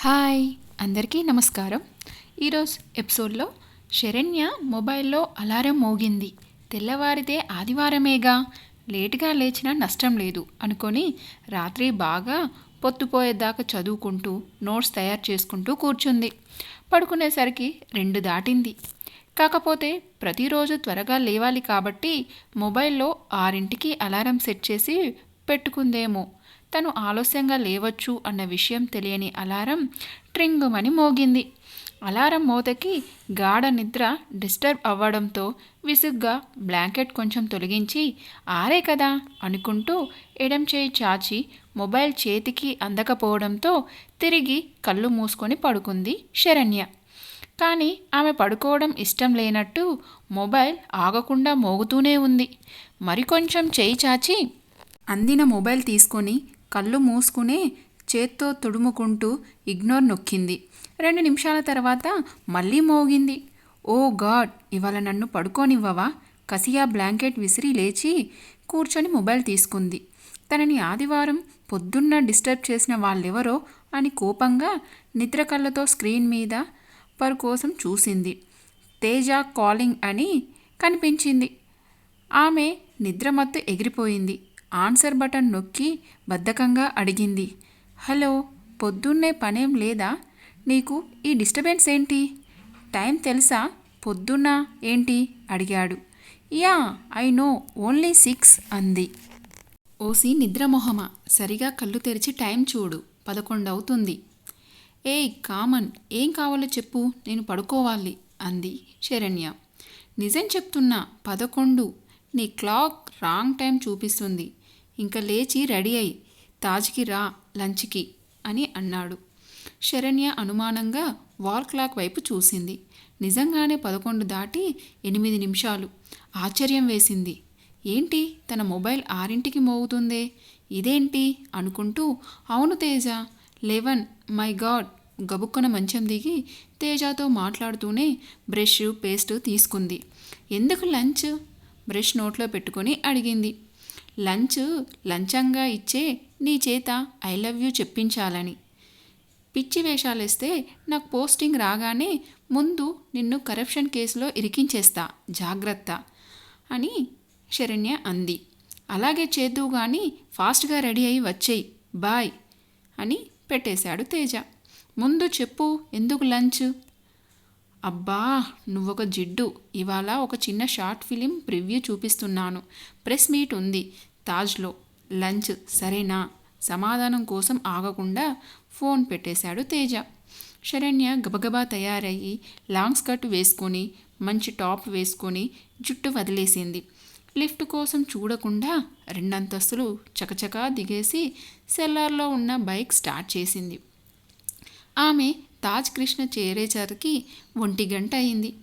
Hi అందరికీ నమస్కారం. ఈరోజు ఎపిసోడ్లో శరణ్య మొబైల్లో అలారం మోగింది. తెల్లవారితే ఆదివారమేగా. లేటుగా లేచినా నష్టం లేదు అనుకొని రాత్రి బాగా పొత్తుపోయేదాకా చదువుకుంటూ నోట్స్ తయారు చేసుకుంటూ కూర్చుంది. పడుకునేసరికి రెండు దాటింది. కాకపోతే ప్రతిరోజు త్వరగా లేవాలి కాబట్టి మొబైల్లో ఆరింటికి అలారం సెట్ చేసి పెట్టుకుందేమో తను ఆలస్యంగా లేవచ్చు అన్న విషయం తెలియని అలారం ట్రింగుమని మోగింది. అలారం మోతకి గాఢ నిద్ర డిస్టర్బ్ అవ్వడంతో విసుగ్గా బ్లాంకెట్ కొంచెం తొలగించి ఆరే కదా! అనుకుంటూ ఎడం చేయి చాచి మొబైల్ చేతికి అందకపోవడంతో తిరిగి కళ్ళు మూసుకొని పడుకుంది శరణ్య. కానీ ఆమె పడుకోవడం ఇష్టం లేనట్టు మొబైల్ ఆగకుండా మోగుతూనే ఉంది. మరికొంచెం చేయి చాచి అందిన మొబైల్ తీసుకొని కళ్ళు మూసుకునే చేత్తో తుడుముకుంటూ ఇగ్నోర్ నొక్కింది. రెండు నిమిషాల తర్వాత మళ్ళీ మోగింది. Oh god! ఇవాళ నన్ను పడుకోనివ్వవా? కసియా బ్లాంకెట్ విసిరి లేచి కూర్చొని మొబైల్ తీసుకుంది. తనని ఆదివారం పొద్దున్న డిస్టర్బ్ చేసిన వాళ్ళెవరో అని కోపంగా నిద్ర కళ్ళతో స్క్రీన్ మీద పరు కోసం చూసింది. తేజ కాలింగ్ అని కనిపించింది. ఆమె నిద్రమత్తు ఎగిరిపోయింది. ఆన్సర్ బటన్ నొక్కి బద్ధకంగా అడిగింది. హలో పొద్దున్నే పనేం లేదా? నీకు ఈ డిస్టర్బెన్స్ ఏంటి? టైం తెలుసా? పొద్దున్న ఏంటి? అడిగాడు. Yeah I know only six అంది. ఓసి నిద్రమొహమ సరిగా కళ్ళు తెరిచి టైం చూడు పదకొండు అవుతుంది ఏయ్ కామన్ ఏం కావాలో చెప్పు నేను పడుకోవాలి అంది శరణ్య. నిజం చెప్తున్నా పదకొండు నీ క్లాక్ రాంగ్ టైం చూపిస్తుంది. ఇంకా లేచి రెడీ అయ్యి తాజ్కి రా లంచ్కి అని అన్నాడు. శరణ్య అనుమానంగా వాల్ క్లాక్ వైపు చూసింది. నిజంగానే పదకొండు దాటి ఎనిమిది నిమిషాలు. ఆశ్చర్యం వేసింది. ఏంటి? తన మొబైల్ ఆరింటికి మోగుతుందే? ఇదేంటి? అనుకుంటూ అవును తేజ. Eleven my god! గబుక్కన మంచం దిగి తేజాతో మాట్లాడుతూనే బ్రష్ పేస్ట్ తీసుకుంది. ఎందుకు లంచ్? బ్రష్ నోట్లో పెట్టుకొని అడిగింది. లంచ్ లంచంగా ఇచ్చే నీ చేత ఐ లవ్ యూ చెప్పించాలని. పిచ్చి వేషాలేస్తే నాకు పోస్టింగ్ రాగానే ముందు నిన్ను కరప్షన్ కేసులో ఇరికించేస్తా జాగ్రత్త అని శరణ్య అంది. అలాగే చేద్దు కానీ ఫాస్ట్గా రెడీ అయి వచ్చేయి బాయ్ అని పెట్టేశాడు తేజ. ముందు చెప్పు ఎందుకు లంచ్? అబ్బా నువ్వొక జిడ్డు. ఇవాళ ఒక చిన్న షార్ట్ ఫిలిం ప్రివ్యూ చూపిస్తున్నాను. ప్రెస్ మీట్ ఉంది. తాజ్లో లంచ్. సరేనా? సమాధానం కోసం ఆగకుండా ఫోన్ పెట్టేశాడు తేజ. శరణ్య గబగబా తయారయ్యి లాంగ్ స్కర్ట్ వేసుకొని మంచి టాప్ వేసుకొని జుట్టు వదిలేసింది. లిఫ్ట్ కోసం చూడకుండా రెండంతస్తులు చకచకా దిగేసి సెల్లార్లో ఉన్న బైక్ స్టార్ట్ చేసింది. ఆమె తాజ్ కృష్ణ చేరేసరికి ఒంటి గంట అయింది.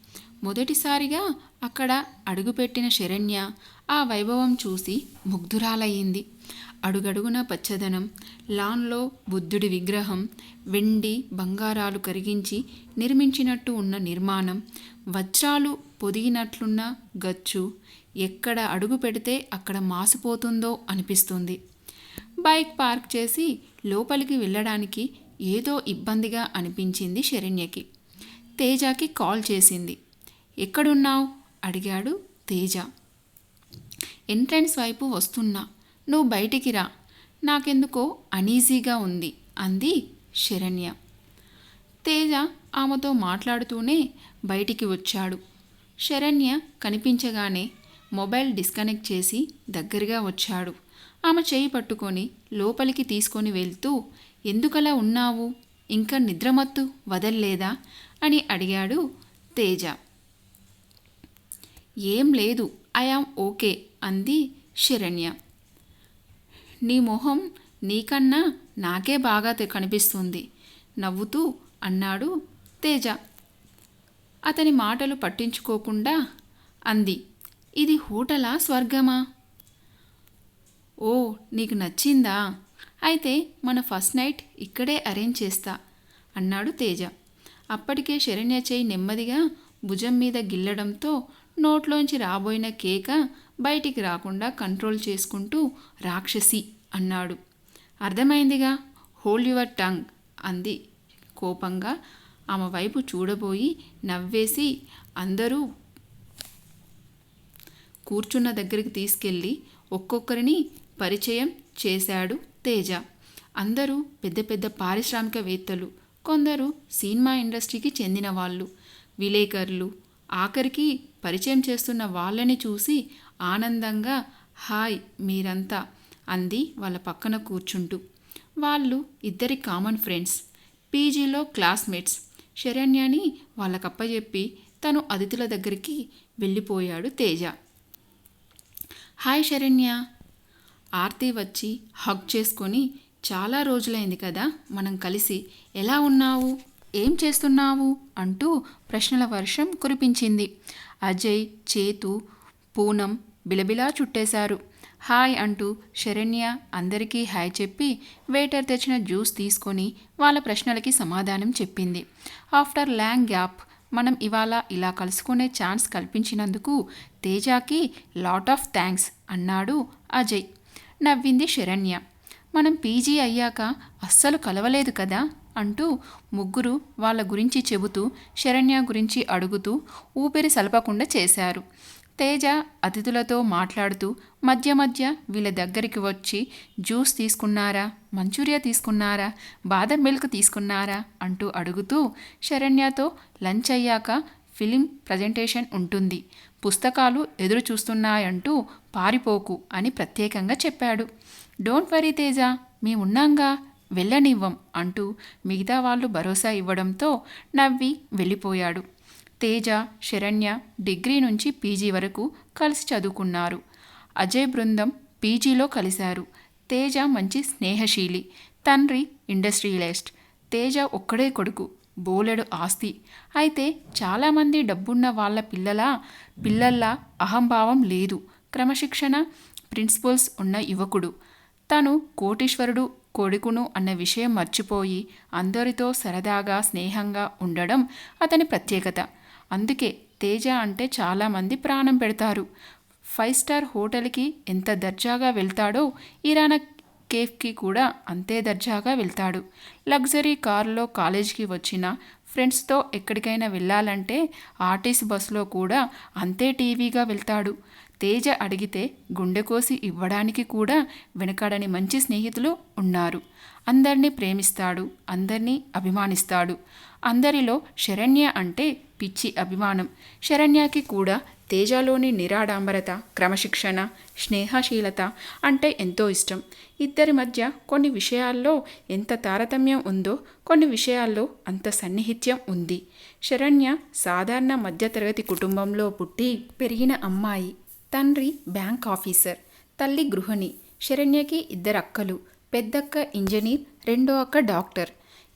మొదటిసారిగా అక్కడ అడుగుపెట్టిన శరణ్య ఆ వైభవం చూసి ముగ్ధురాలయ్యింది. అడుగడుగున పచ్చదనం లాన్లో బుద్ధుడి విగ్రహం వెండి బంగారాలు కరిగించి నిర్మించినట్టు ఉన్న నిర్మాణం వజ్రాలు పొదిగినట్లున్న గచ్చు ఎక్కడ అడుగు పెడితే అక్కడ మాసిపోతుందో అనిపిస్తుంది. బైక్ పార్క్ చేసి లోపలికి వెళ్ళడానికి ఏదో ఇబ్బందిగా అనిపించింది శరణ్యకి. తేజకి కాల్ చేసింది. ఎక్కడున్నావు? అడిగాడు తేజ. ఎంట్రన్స్ వైపు వస్తున్నా. నువ్వు బయటికి రా. నాకెందుకో అనీజీగా ఉంది అంది శరణ్య. తేజ ఆమెతో మాట్లాడుతూనే బయటికి వచ్చాడు. శరణ్య కనిపించగానే మొబైల్ డిస్కనెక్ట్ చేసి దగ్గరగా వచ్చాడు. ఆమె చేయి పట్టుకొని లోపలికి తీసుకొని వెళ్తూ ఎందుకలా ఉన్నావు? ఇంకా నిద్రమత్తు వదల్లేదా? అని అడిగాడు తేజ. ఏం లేదు ఐఆమ్ ఓకే అంది శరణ్య. నీ మొహం నీకన్నా నాకే బాగా కనిపిస్తుంది నవ్వుతూ అన్నాడు తేజ. అతని మాటలు పట్టించుకోకుండా అంది. ఇది హోటలా స్వర్గమా? ఓ నీకు నచ్చిందా? అయితే మన ఫస్ట్ నైట్ ఇక్కడే అరేంజ్ చేస్తా అన్నాడు తేజ. అప్పటికే శరణ్య చేయి నెమ్మదిగా భుజం మీద గిల్లడంతో నోట్లోంచి రాబోయిన కేక బయటికి రాకుండా కంట్రోల్ చేసుకుంటూ రాక్షసి అన్నాడు. అర్థమైందిగా? హోల్డ్ యువర్ టంగ్ అంది కోపంగా. ఆమె వైపు చూడబోయి నవ్వేసి అందరూ కూర్చున్న దగ్గరికి తీసుకెళ్ళి ఒక్కొక్కరిని పరిచయం చేశాడు తేజ. అందరూ పెద్ద పెద్ద పారిశ్రామికవేత్తలు. కొందరు సినిమా ఇండస్ట్రీకి చెందిన వాళ్ళు. విలేకరులు. ఆఖరికి పరిచయం చేస్తున్న వాళ్ళని చూసి ఆనందంగా హాయ్ మీరంతా అంది వాళ్ళ పక్కన కూర్చుంటూ. వాళ్ళు ఇద్దరి కామన్ ఫ్రెండ్స్. పీజీలో క్లాస్మేట్స్. శరణ్యని వాళ్ళకప్పచెప్పి తను అతిథుల దగ్గరికి వెళ్ళిపోయాడు తేజ. హాయ్ శరణ్య ఆర్తి వచ్చి హగ్ చేసుకొని చాలా రోజులైంది కదా మనం కలిసి ఎలా ఉన్నావు? ఏం చేస్తున్నావు? అంటూ ప్రశ్నల వర్షం కురిపించింది. అజయ్ చేతు పూనం బిలబిలా చుట్టేశారు. హాయ్ అంటూ శరణ్య అందరికీ హాయ్ చెప్పి వెయిటర్ తెచ్చిన జ్యూస్ తీసుకొని వాళ్ళ ప్రశ్నలకి సమాధానం చెప్పింది. ఆఫ్టర్ ల్యాంగ్ గ్యాప్ మనం ఇవాళ ఇలా కలుసుకునే ఛాన్స్ కల్పించినందుకు తేజాకి లాట్ ఆఫ్ థ్యాంక్స్ అన్నాడు అజయ్. నవ్వింది శరణ్య. మనం పీజీ అయ్యాక అస్సలు కలవలేదు కదా? అంటూ ముగ్గురు వాళ్ళ గురించి చెబుతూ శరణ్య గురించి అడుగుతూ ఊపిరి సలపకుండా చేశారు. తేజ అతిథులతో మాట్లాడుతూ మధ్య మధ్య వీళ్ళ దగ్గరికి వచ్చి జ్యూస్ తీసుకున్నారా? మంచూరియా తీసుకున్నారా? బాదం మిల్క్ తీసుకున్నారా? అంటూ అడుగుతూ శరణ్యతో లంచ్ అయ్యాక ఫిలిం ప్రజెంటేషన్ ఉంటుంది. పుస్తకాలు ఎదురు చూస్తున్నాయంటూ పారిపోకు అని ప్రత్యేకంగా చెప్పాడు. డోంట్ వరీ తేజ మేమున్నాంగా వెళ్ళనివ్వం అంటూ మిగతా వాళ్ళు భరోసా ఇవ్వడంతో నవ్వి వెళ్ళిపోయాడు. తేజ శరణ్య డిగ్రీ నుంచి పీజీ వరకు కలిసి చదువుకున్నారు. అజయ్ బృందం పీజీలో కలిశారు. తేజ మంచి స్నేహశీలి తండ్రి ఇండస్ట్రియలిస్ట్ తేజ ఒక్కడే కొడుకు. బోలెడు ఆస్తి. అయితే చాలామంది డబ్బున్న వాళ్ళ పిల్లల పిల్లల్లా అహంభావం లేదు. క్రమశిక్షణ ప్రిన్సిపల్స్ ఉన్న యువకుడు. తను కోటీశ్వరుడు కొడుకును అన్న విషయం మర్చిపోయి అందరితో సరదాగా స్నేహంగా ఉండడం అతని ప్రత్యేకత. అందుకే తేజ అంటే చాలామంది ప్రాణం పెడతారు. ఫైవ్ స్టార్ హోటల్కి ఎంత దర్జాగా వెళ్తాడో ఇరానా కేఫ్కి కూడా అంతే దర్జాగా వెళ్తాడు. లగ్జరీ కారులో కాలేజీకి వచ్చిన ఫ్రెండ్స్తో ఎక్కడికైనా వెళ్ళాలంటే ఆర్టీసీ బస్సులో కూడా అంతే టీవీగా వెళ్తాడు. తేజ అడిగితే గుండె కోసి ఇవ్వడానికి కూడా వెనకాడని మంచి స్నేహితులు ఉన్నారు. అందరినీ ప్రేమిస్తాడు అందరినీ అభిమానిస్తాడు. అందరిలో శరణ్య అంటే పిచ్చి అభిమానం. శరణ్యకి కూడా తేజలోని నిరాడాంబరత క్రమశిక్షణ స్నేహశీలత అంటే ఎంతో ఇష్టం. ఇద్దరి మధ్య కొన్ని విషయాల్లో ఎంత తారతమ్యం ఉందో కొన్ని విషయాల్లో అంత సన్నిహిత్యం ఉంది. శరణ్య సాధారణ మధ్యతరగతి కుటుంబంలో పుట్టి పెరిగిన అమ్మాయి తండ్రి బ్యాంక్ ఆఫీసర్ తల్లి గృహిణి శరణ్యకి ఇద్దరు అక్కలు పెద్దక్క ఇంజనీర్ రెండో అక్క డాక్టర్.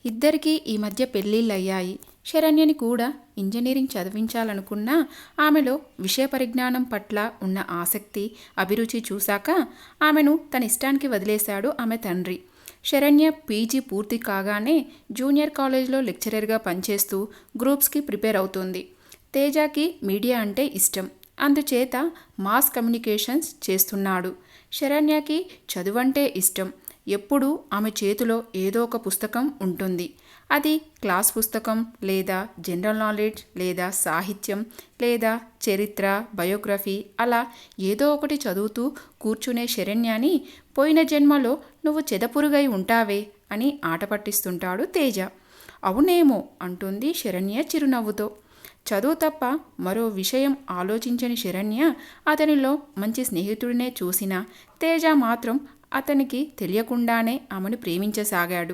ఇద్దరికీ ఈ మధ్య పెళ్ళిళ్ళయ్యాయి. శరణ్యని కూడా ఇంజనీరింగ్ చదివించాలనుకున్నా ఆమెలో విషయ పరిజ్ఞానం పట్ల ఉన్న ఆసక్తి అభిరుచి చూశాక ఆమెను తన ఇష్టానికి వదిలేశాడు ఆమె తండ్రి. శరణ్య పీజీ పూర్తి కాగానే జూనియర్ కాలేజ్లో లెక్చరర్గా పనిచేస్తూ గ్రూప్స్కి ప్రిపేర్ అవుతుంది. తేజాకి మీడియా అంటే ఇష్టం. అందుచేత మాస్ కమ్యూనికేషన్స్ చేస్తున్నాడు. శరణ్యకి చదువంటే ఇష్టం. ఎప్పుడూ ఆమె చేతిలో ఏదో ఒక పుస్తకం ఉంటుంది. అది క్లాస్ పుస్తకం లేదా జనరల్ నాలెడ్జ్ లేదా సాహిత్యం లేదా చరిత్ర బయోగ్రఫీ అలా ఏదో ఒకటి చదువుతూ కూర్చునే శరణ్యాని పోయిన జన్మలో నువ్వు చెదపురుగై ఉంటావే అని ఆట పట్టిస్తుంటాడు తేజ. అవునేమో అంటుంది శరణ్య చిరునవ్వుతో. చదువు తప్ప మరో విషయం ఆలోచించని శరణ్య అతనిలో మంచి స్నేహితుడినే చూసినా తేజ మాత్రం అతనికి తెలియకుండానే ఆమెను ప్రేమించసాగాడు.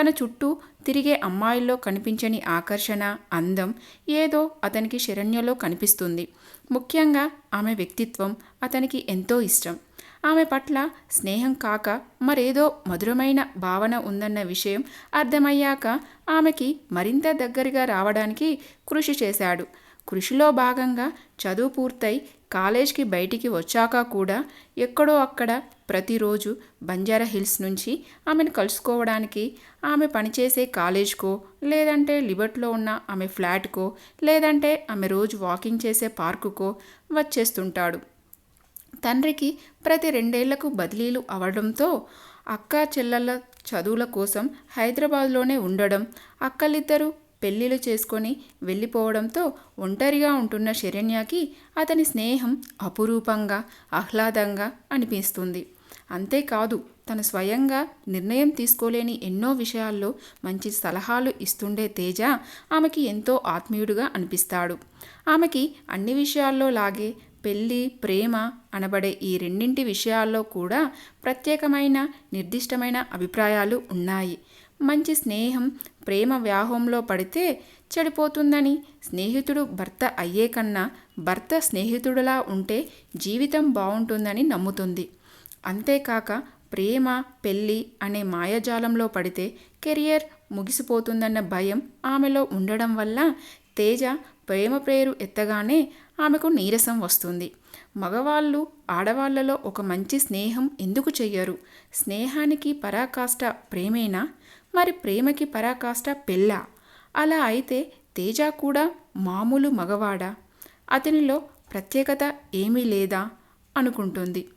తన చుట్టూ తిరిగే అమ్మాయిల్లో కనిపించని ఆకర్షణ అందం ఏదో అతనికి శరణ్యలో కనిపిస్తుంది. ముఖ్యంగా ఆమె వ్యక్తిత్వం అతనికి ఎంతో ఇష్టం. ఆమె పట్ల స్నేహం కాక మరేదో మధురమైన భావన ఉందన్న విషయం అర్థమయ్యాక ఆమెకి మరింత దగ్గరగా రావడానికి కృషి చేశాడు. కృషిలో భాగంగా చదువు పూర్తయి కాలేజ్కి బయటికి వచ్చాక కూడా ఎక్కడో అక్కడ ప్రతిరోజు బంజారా హిల్స్ నుంచి ఆమెను కలుసుకోవడానికి ఆమె పనిచేసే కాలేజ్కో లేదంటే లిబర్ట్లో ఉన్న ఆమె ఫ్లాట్కో లేదంటే ఆమె రోజు వాకింగ్ చేసే పార్కుకో వచ్చేస్తుంటాడు. తండ్రికి ప్రతి రెండేళ్ళకు బదిలీలు అవడంతో అక్క చెల్లెళ్ళ చదువుల కోసం హైదరాబాద్లోనే ఉండడం అక్కలిద్దరూ పెళ్ళిళ్ళు చేసుకొని వెళ్ళిపోవడంతో ఒంటరిగా ఉంటున్న శరణ్యకి అతని స్నేహం అపురూపంగా ఆహ్లాదంగా అనిపిస్తుంది. అంతేకాదు తను స్వయంగా నిర్ణయం తీసుకోలేని ఎన్నో విషయాల్లో మంచి సలహాలు ఇస్తుండే తేజ ఆమెకి ఎంతో ఆత్మీయుడుగా అనిపిస్తాడు. ఆమెకి అన్ని విషయాల్లో లాగే పెళ్ళి ప్రేమ అనబడే ఈ రెండింటి విషయాల్లో కూడా ప్రత్యేకమైన నిర్దిష్టమైన అభిప్రాయాలు ఉన్నాయి. మంచి స్నేహం ప్రేమ వ్యాహంలో పడితే చెడిపోతుందని. స్నేహితుడు భర్త అయ్యే కన్నా భర్త స్నేహితుడులా ఉంటే జీవితం బాగుంటుందని నమ్ముతుంది. అంతేకాక ప్రేమ పెళ్ళి అనే మాయాజాలంలో పడితే కెరియర్ ముగిసిపోతుందన్న భయం ఆమెలో ఉండడం వల్ల తేజ ప్రేమ పేరు ఎత్తగానే ఆమెకు నీరసం వస్తుంది. మగవాళ్ళు ఆడవాళ్ళలో ఒక మంచి స్నేహం ఎందుకు చెయ్యరు? స్నేహానికి పరాకాష్ట ప్రేమేనా? మరి ప్రేమకి పరాకాష్ట పెళ్ళ? అలా అయితే తేజ కూడా మామూలు మగవాడా? అతనిలో ప్రత్యేకత ఏమీ లేదా? అనుకుంటుంది.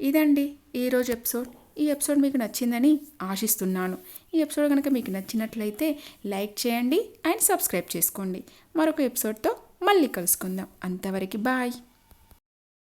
ఇదండి ఈరోజు ఎపిసోడ్. ఈ ఎపిసోడ్ మీకు నచ్చిందని ఆశిస్తున్నాను. ఈ ఎపిసోడ్ కనుక మీకు నచ్చినట్లయితే లైక్ చేయండి అండ్ సబ్స్క్రైబ్ చేసుకోండి. మరొక ఎపిసోడ్తో మళ్ళీ కలుసుకుందాం. అంతవరకు బాయ్.